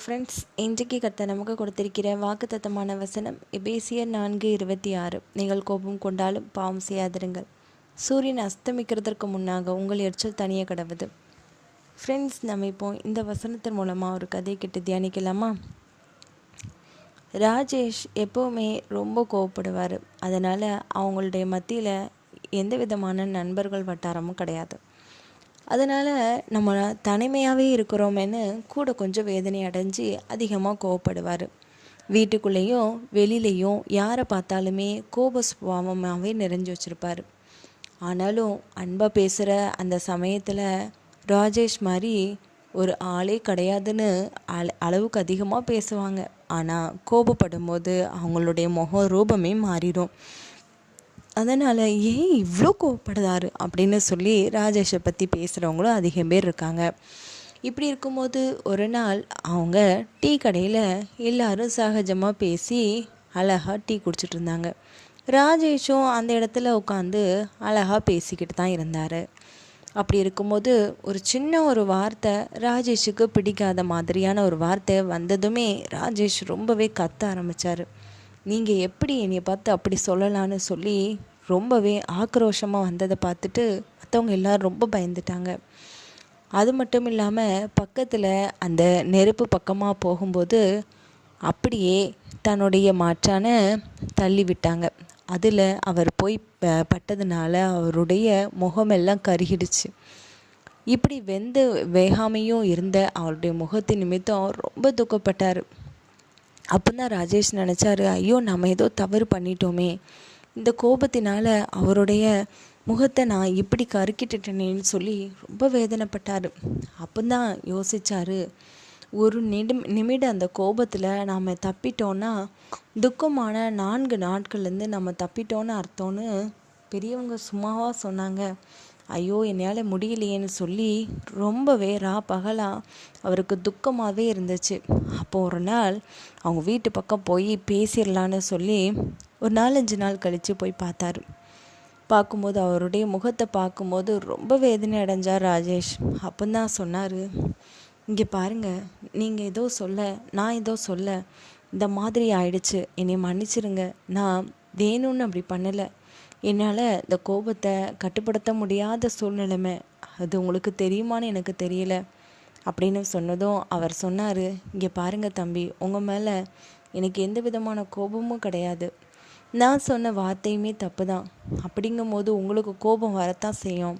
Friends இன்றைக்கு கத்த நமக்கு கொடுத்திருக்கிற வாக்குத்தத்தமான வசனம் எபேசியர் நான்கு இருபத்தி ஆறு. நீங்கள் கோபம் கொண்டாலும் பாவம் செய்யாதிருங்கள். சூரியன் அஸ்தமிக்கிறதற்கு முன்னாக உங்கள் எரிச்சல் தனிய கடவுது. ஃப்ரெண்ட்ஸ் நம்ம இப்போ இந்த வசனத்தின் மூலமாக ஒரு கதை கிட்ட தியானிக்கலாமா? ராஜேஷ் எப்போவுமே ரொம்ப கோவப்படுவார். அதனால் அவங்களுடைய மத்தியில் எந்த விதமான நண்பர்கள் வட்டாரமும் கிடையாது. அதனால் நம்ம தனிமையாகவே இருக்கிறோமேன்னு கூட கொஞ்சம் வேதனை அடைஞ்சு அதிகமாக கோவப்படுவார். வீட்டுக்குள்ளேயும் வெளியிலையும் யாரை பார்த்தாலுமே கோப சுபாவமாகவே நிறைஞ்சு வச்சுருப்பார். ஆனாலும் அன்பாக பேசுகிற அந்த சமயத்தில் ராஜேஷ் மாதிரி ஒரு ஆளே கிடையாதுன்னு அள அளவுக்கு அதிகமாக பேசுவாங்க. ஆனால் கோபப்படும் போது அவங்களுடைய முக ரூபமே மாறிடும். அதனால் ஏன் இவ்வளோ கோவப்படுறாரு அப்படின்னு சொல்லி ராஜேஷை பற்றி பேசுகிறவங்களும் அதிகம் பேர் இருக்காங்க. இப்படி இருக்கும்போது ஒரு நாள் அவங்க டீ கடையில் எல்லாரும் சகஜமாக பேசி அழகாக டீ குடிச்சிட்டு இருந்தாங்க. ராஜேஷும் அந்த இடத்துல உட்காந்து அழகாக பேசிக்கிட்டு தான் இருந்தார். அப்படி இருக்கும்போது ஒரு சின்ன ஒரு வார்த்தை ராஜேஷுக்கு பிடிக்காத மாதிரியான ஒரு வார்த்தை வந்ததுமே ராஜேஷ் ரொம்பவே கத்த ஆரம்பித்தார் நீங்கள் எப்படி என்னை பார்த்து அப்படி சொல்லலான்னு சொல்லி ரொம்பவே ஆக்ரோஷமாக வந்ததை பார்த்துட்டு மற்றவங்க எல்லோரும் ரொம்ப பயந்துட்டாங்க. அது மட்டும் இல்லாமல் பக்கத்தில் அந்த நெருப்பு பக்கமாக போகும்போது அப்படியே தன்னுடைய மாற்றான தள்ளி விட்டாங்க. அதில் அவர் போய் பட்டதுனால அவருடைய முகமெல்லாம் கருகிடுச்சு. இப்படி வெந்த வேகாமையும் இருந்த அவருடைய முகத்தின் நிமித்தம் ரொம்ப துக்கப்பட்டார். அப்போ தான் ராஜேஷ் நினச்சாரு ஐயோ நம்ம ஏதோ தவறு பண்ணிட்டோமே. இந்த கோபத்தினால் அவருடைய முகத்தை நான் இப்படி கருக்கிட்டுட்டேனேன்னு சொல்லி ரொம்ப வேதனைப்பட்டார். அப்போ தான் யோசித்தார் ஒரு நிமி நிமிடம் அந்த கோபத்தில் நாம் தப்பிட்டோன்னா துக்கமான நான்கு நாட்கள்லேருந்து நம்ம தப்பிட்டோன்னு அர்த்தம்னு பெரியவங்க சும்மாவாக சொன்னாங்க. ஐயோ என்னால் முடியலையேன்னு சொல்லி ரொம்பவே ரா பகலாக அவருக்கு துக்கமாகவே இருந்துச்சு. அப்போது ஒரு நாள் அவங்க வீட்டு பக்கம் போய் பேசிடலான்னு சொல்லி ஒரு நாலஞ்சு நாள் கழித்து போய் பார்த்தாரு. பார்க்கும்போது அவருடைய முகத்தை பார்க்கும்போது ரொம்ப வேதனை அடைஞ்சார் ராஜேஷ். அப்போ தான் சொன்னார் இங்கே பாருங்கள் நீங்கள் ஏதோ சொல்ல நான் ஏதோ சொல்ல இந்த மாதிரி ஆயிடுச்சு. என்னை மன்னிச்சிருங்க. நான் வேணும்னு அப்படி பண்ணலை. என்னால் இந்த கோபத்தை கட்டுப்படுத்த முடியாத சூழ்நிலைமை அது உங்களுக்கு தெரியுமான்னு எனக்கு தெரியல அப்படின்னு சொன்னதும் அவர் சொன்னார் இங்கே பாருங்கள் தம்பி உங்கள் மேலே எனக்கு எந்த விதமான கோபமும் கிடையாது. நான் சொன்ன வார்த்தையுமே தப்பு தான் அப்படிங்கும்போது உங்களுக்கு கோபம் வரத்தான் செய்யும்.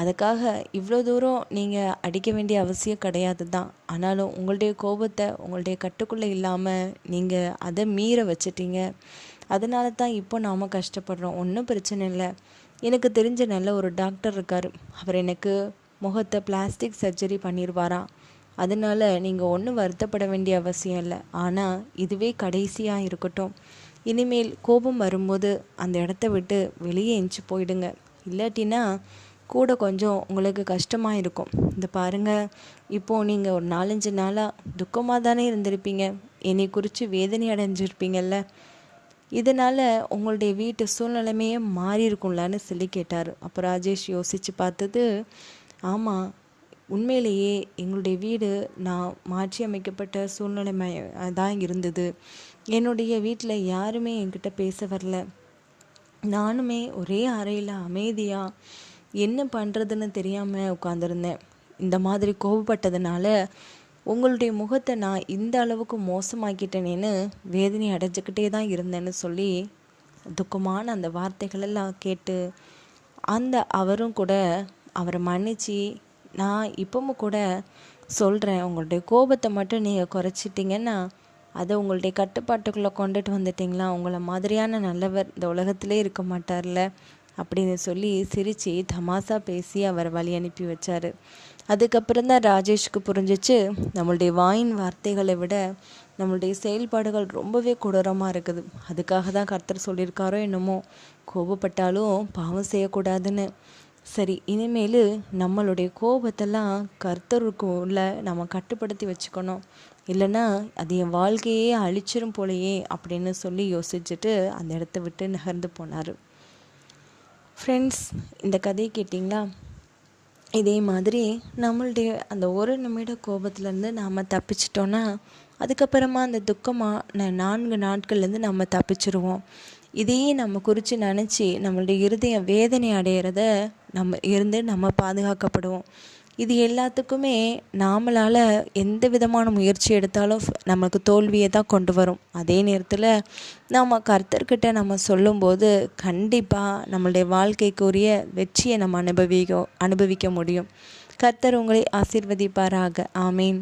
அதுக்காக இவ்வளோ தூரம் நீங்கள் அடிக்க வேண்டிய அவசியம் கிடையாது தான் ஆனாலும் உங்களுடைய கோபத்தை உங்களுடைய கட்டுக்குள்ளே இல்லாமல் நீங்கள் அதை மீற வச்சிட்டீங்க. அதனால தான் இப்போ நாம் கஷ்டப்படுறோம். ஒன்றும் பிரச்சனை இல்லை. எனக்கு தெரிஞ்ச நல்ல ஒரு டாக்டர் இருக்கார். அவர் எனக்கு முகத்தை பிளாஸ்டிக் சர்ஜரி பண்ணிடுவாராம் அதனால் நீங்கள் ஒன்றும் வருத்தப்பட வேண்டிய அவசியம் இல்லை. ஆனால் இதுவே கடைசியாக இருக்கட்டும். இனிமேல் கோபம் வரும்போது அந்த இடத்த விட்டு வெளியே எஞ்சி போயிடுங்க. இல்லாட்டினா கூட கொஞ்சம் உங்களுக்கு கஷ்டமாக இருக்கும். இந்த பாருங்கள் இப்போது நீங்கள் ஒரு நாலஞ்சு நாளாக துக்கமாக தானே இருந்திருப்பீங்க. என்னை குறித்து வேதனை அடைஞ்சிருப்பீங்கல்ல. இதனால் உங்களுடைய வீட்டு சூழ்நிலைமையே மாறி இருக்கும்லான்னு சொல்லி கேட்டார். அப்போ ராஜேஷ் யோசித்து பார்த்தது ஆமாம் உண்மையிலேயே எங்களுடைய வீடு நான் மாற்றி அமைக்கப்பட்ட சூழ்நிலைமை தான் இருந்தது. என்னுடைய வீட்டில் யாருமே என்கிட்ட பேச வரல. நானுமே ஒரே அறையில் அமைதியாக என்ன பண்ணுறதுன்னு தெரியாமல் உட்காந்துருந்தேன் இந்த மாதிரி கோபப்பட்டதுனால உங்களுடைய முகத்தை நான் இந்த அளவுக்கு மோசமாக்கிட்டேனேன்னு வேதனை அடைஞ்சிக்கிட்டே தான் இருந்தேன்னு சொல்லி துக்கமான அந்த வார்த்தைகளெல்லாம் கேட்டு அந்த அவரும் கூட அவரை மன்னிச்சு நான் இப்பவும் கூட சொல்கிறேன் உங்களுடைய கோபத்தை மட்டும் நீங்கள் குறைச்சிட்டிங்கன்னா அதை உங்களுடைய கட்டுப்பாட்டுக்குள்ளே கொண்டுட்டு வந்துட்டிங்களா? உங்களை மாதிரியான நல்லவர் இந்த உலகத்திலே இருக்க மாட்டார்ல அப்படின்னு சொல்லி சிரித்து தமாசா பேசி அவர் வழி அனுப்பி வச்சார். அதுக்கப்புறம் தான் ராஜேஷ்க்கு புரிஞ்சிச்சு நம்மளுடைய வாயின் வார்த்தைகளை விட நம்மளுடைய செயல்பாடுகள் ரொம்பவே கொடூரமாக இருக்குது. அதுக்காக தான் கர்த்தர் சொல்லியிருக்காரோ என்னமோ கோபப்பட்டாலும் பாவம் செய்யக்கூடாதுன்னு. சரி இனிமேல் நம்மளுடைய கோபத்தெல்லாம் கர்த்தருக்குள்ள நம்ம கட்டுப்படுத்தி வச்சுக்கணும். இல்லைன்னா அது என் வாழ்க்கையே அழிச்சிரும் போலையே அப்படின்னு சொல்லி யோசிச்சுட்டு அந்த இடத்த விட்டு நகர்ந்து போனார். ஃப்ரெண்ட்ஸ் இந்த கதையை கேட்டிங்களா? இதே மாதிரி நம்மளுடைய அந்த ஒரு நிமிட கோபத்துலேருந்து நாம் தப்பிச்சிட்டோன்னா அதுக்கப்புறமா அந்த துக்கமாக நான்கு நாட்கள்லேருந்து நம்ம தப்பிச்சிருவோம். இதையே நம்ம குறித்து நினச்சி நம்மளுடைய இருதயம் வேதனை அடையிறத நம்ம இருந்து நம்ம பாதுகாக்கப்படுவோம். இது எல்லாத்துக்குமே நாமளால் எந்த விதமான முயற்சி எடுத்தாலும் நமக்கு தோல்வியை தான் கொண்டு வரும். அதே நேரத்தில் நம்ம கர்த்தர்கிட்ட நம்ம சொல்லும்போது கண்டிப்பாக நம்மளுடைய வாழ்க்கைக்குரிய வெற்றியை நம்ம அனுபவிக்க அனுபவிக்க முடியும். கர்த்தர் உங்களை ஆசிர்வதிப்பாராக. ஆமீன்.